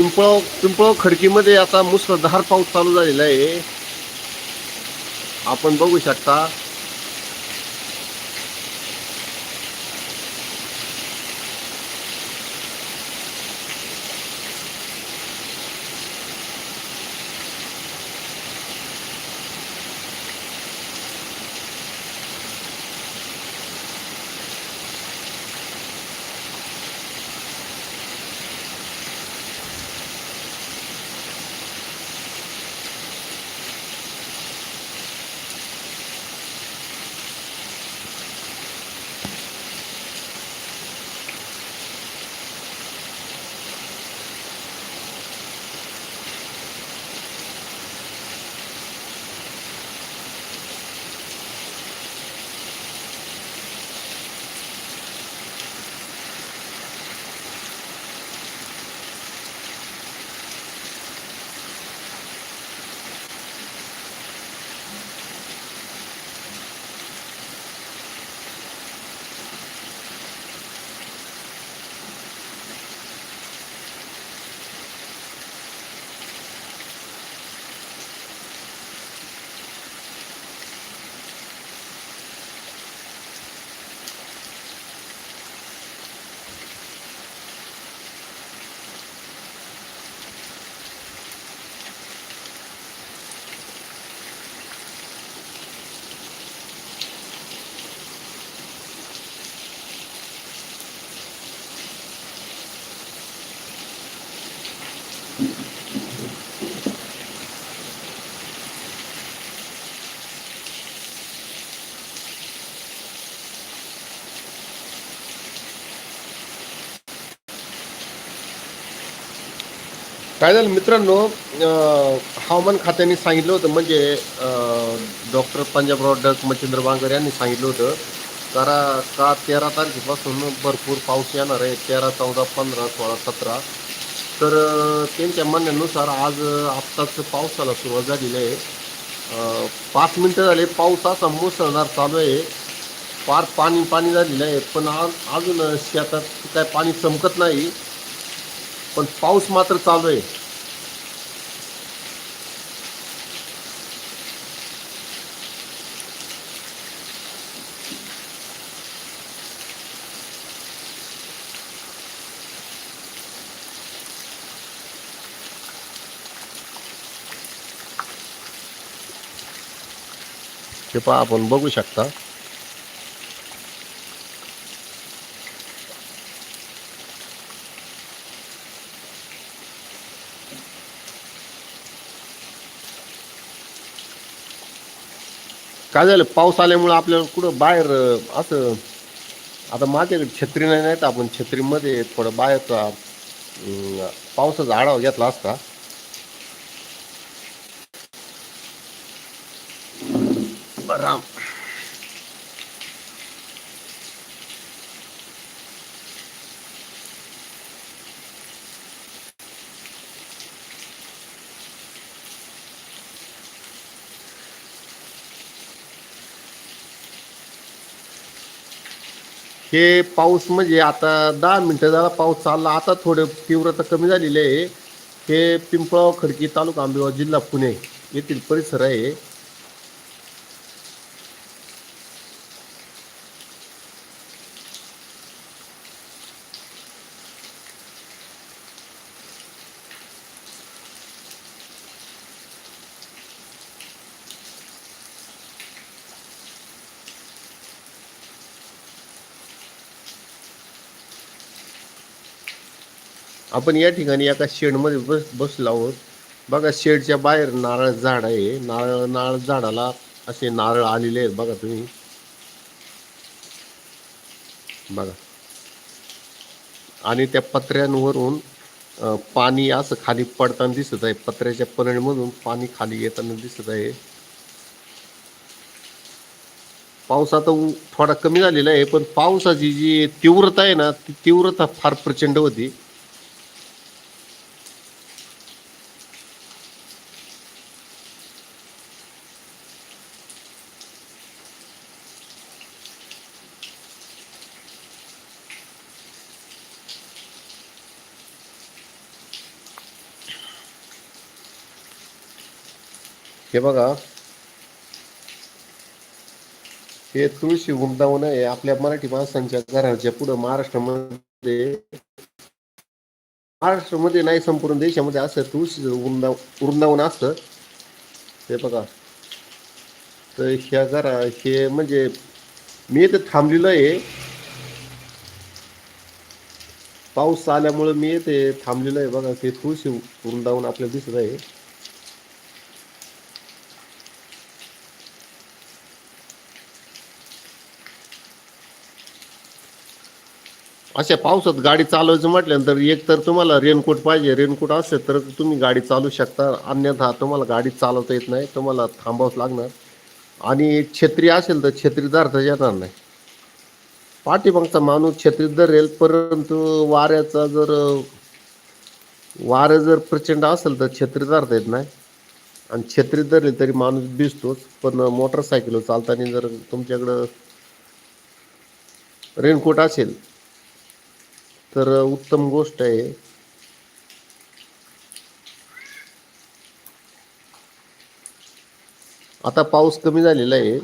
पिंपळ पिंपळ खडकीमध्ये आता मुसळधार पाऊस चालू झालेला आहे. आपण बघू शकता. काय झालं मित्रांनो हवामान खात्याने सांगितलं होतं म्हणजे डॉक्टर पंजाबराव डक मच्छिंद्र बांगर यांनी सांगितलं होतं कारण का तेरा तारखेपासून भरपूर पाऊस येणार आहे तेरा चौदा पंधरा सोळा सतरा. तर त्यांच्या म्हणण्यानुसार आज आत्ताच पावसाला सुरुवात झालेली आहे. पाच मिनटं झाले पाऊस असा मुसळधार चालू आहे. फार पाणी पाणी झालेलं आहे पण आज अजून शेतात काय पाणी चमकत नाही. पण पाऊस मात्र चालू आहे. हे पहा आपण बघू शकता. काय झालं? पाऊस आल्यामुळं आपल्याला कुठं बाहेर असं आता माझ्याकडे छत्री नाही नाही तर आपण छत्रीमध्ये थोडं बाहेरचा पावसाचा आढावा घेतला असता. राम. हे पाऊस म्हणजे आता दहा मिनटं झाला पाऊस चालला. आता थोडं तीव्रता कमी झालेली आहे. हे पिंपळाव खडकी तालुका आंबेगाव जिल्हा पुणे येथील परिसर आहे. आपण या ठिकाणी एका शेडमध्ये बस बसलो आहोत. बघा शेडच्या बाहेर नारळ झाड आहे. नारळ नारळ झाडाला असे नारळ आलेले आहेत. बघा तुम्ही. बघा. आणि त्या पत्र्यांवरून पाणी असं खाली पडताना दिसत आहे. पत्र्याच्या पनळीमधून पाणी खाली येताना दिसत आहे. पाऊस आता थोडा कमी झालेला आहे पण पावसाची जी तीव्रता आहे ना ती तीव्रता फार प्रचंड होती. हे बघा. हे तुळशी वृंदावन आहे. आपल्या मराठी माणसांच्या घराच्या पुढं महाराष्ट्रामध्ये महाराष्ट्रामध्ये नाही संपूर्ण देशामध्ये असं तुळशी उमदाव वृंदावन असतं. हे बघा. तर ह्या घरा हे म्हणजे मी इथे थांबलेलं आहे. पाऊस आल्यामुळे मी इथे थांबलेलो आहे. बघा ते तुळशी वृंदावन आपल्याला दिसत आहे. अशा पावसात गाडी चालवायचं म्हटल्यानंतर एक तर तुम्हाला रेनकोट पाहिजे रेनकोट असेल तर तुम्ही गाडी चालवू शकता. अन्यथा तुम्हाला गाडी चालवता येत नाही तुम्हाला थांबावंच लागणार. आणि छत्री असेल तर छत्री धरता येणार नाही. पाठीमागचा माणूस छत्री धरेल परंतु वाऱ्याचा जर वारं जर प्रचंड असेल तर छत्री धरता येत नाही. आणि छत्री धरली तरी माणूस भिजतोच पण मोटरसायकल चालताना जर तुमच्याकडं रेनकोट असेल तर उत्तम गोष्ट आहे. आता पाऊस कमी झालेला आहे.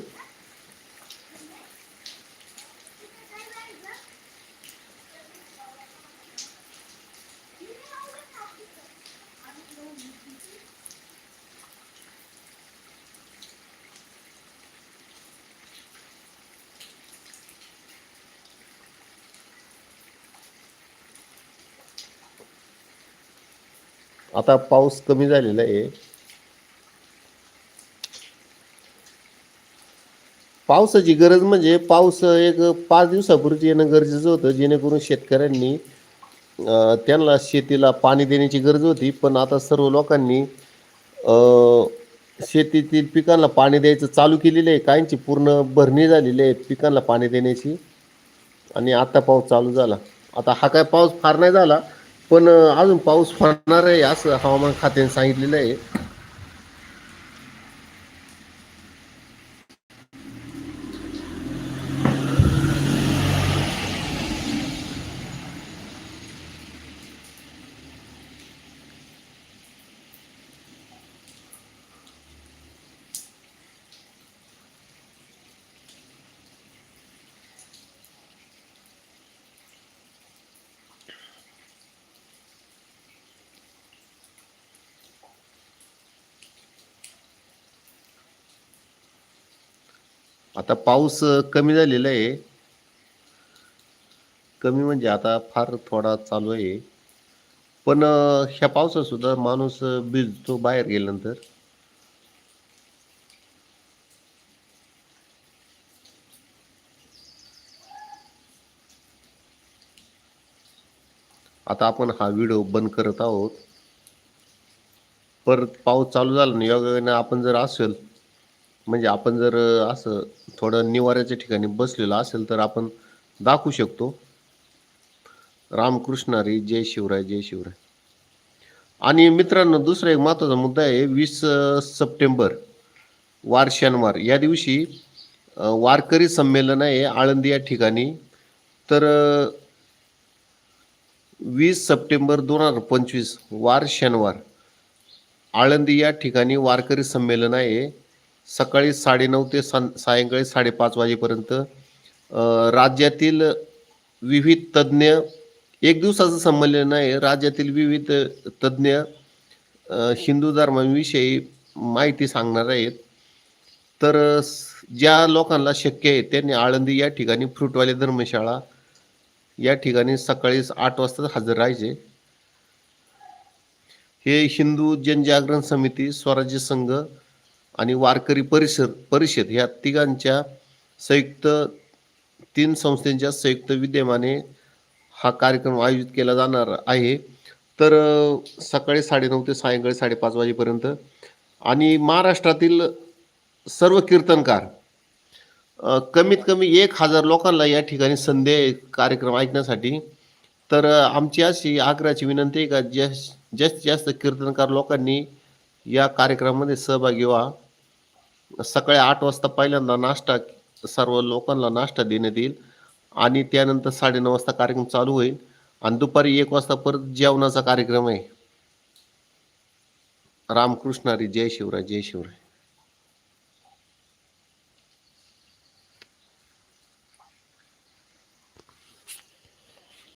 आता पाऊस कमी झालेला आहे. पावसाची गरज म्हणजे पाऊस एक पाच दिवसापूर्वी येणं गरजेचं होतं जेणेकरून शेतकऱ्यांनी त्यांना शेतीला पाणी देण्याची गरज होती. पण आता सर्व लोकांनी शेतीतील पिकांना पाणी द्यायचं चालू केलेलं आहे. काहींची पूर्ण भरणी झालेली आहे पिकांना पाणी देण्याची. आणि आता पाऊस चालू झाला. आता हा काय पाऊस फार नाही झाला. पण अजून पाऊस पडणार आहे असं हवामान खात्याने सांगितलेलं आहे. आता पाऊस कमी झालेला आहे. कमी म्हणजे आता फार थोडा चालू आहे. पण ह्या पावसात सुद्धा माणूस भिजतो बाहेर गेल्यानंतर. आता आपण हा व्हिडिओ बंद करत आहोत. परत पाऊस चालू झाला ना योगाने आपण जर असेल म्हणजे आपण जर असं थोडं निवाऱ्याच्या ठिकाणी बसलेलं असेल तर आपण दाखवू शकतो. रामकृष्णारी जय शिवराय जय शिवराय. आणि मित्रांनो दुसरा एक महत्त्वाचा मुद्दा आहे वीस सप्टेंबर वार शनिवार. या दिवशी वारकरी संमेलन आहे आळंदी या ठिकाणी. तर वीस सप्टेंबर दोन हजार पंचवीस वार शनिवार. आळंदी या ठिकाणी वारकरी संमेलन आहे. सकाळी साडेनऊ ते सं सायंकाळी साडेपाच वाजेपर्यंत राज्यातील विविध तज्ज्ञ एक दिवसाचं संमेलन आहे. राज्यातील विविध तज्ज्ञ हिंदू धर्माविषयी माहिती सांगणार आहेत. तर ज्या लोकांना शक्य आहे त्यांनी आळंदी या ठिकाणी फ्रुटवाले धर्मशाळा या ठिकाणी सकाळी आठ वाजता हजर राहायचे. हे हिंदू जनजागरण समिती स्वराज्य संघ आणि वारकरी परिषद परिषद ह्या तिघांच्या संयुक्त तीन संस्थांच्या संयुक्त विद्यमाने हा कार्यक्रम आयोजित केला जाणार आहे. तर सकाळी साडेनऊ ते सायंकाळी साडेपाच वाजेपर्यंत आणि महाराष्ट्रातील सर्व कीर्तनकार कमीत कमी एक हजार लोकांना या ठिकाणी संधी कार्यक्रम ऐकण्यासाठी तर आमची अशी आग्रहाची विनंती आहे का जास्त जास्तीत जास्त कीर्तनकार लोकांनी या कार्यक्रमामध्ये सहभागी व्हा. सकाळी आठ वाजता पहिल्यांदा नाश्ता सर्व लोकांना नाश्ता देण्यात येईल. आणि त्यानंतर साडेनऊ वाजता कार्यक्रम चालू होईल. आणि दुपारी एक वाजता परत जेवणाचा कार्यक्रम आहे. रामकृष्ण हरी जय शिवराय जय शिवराय.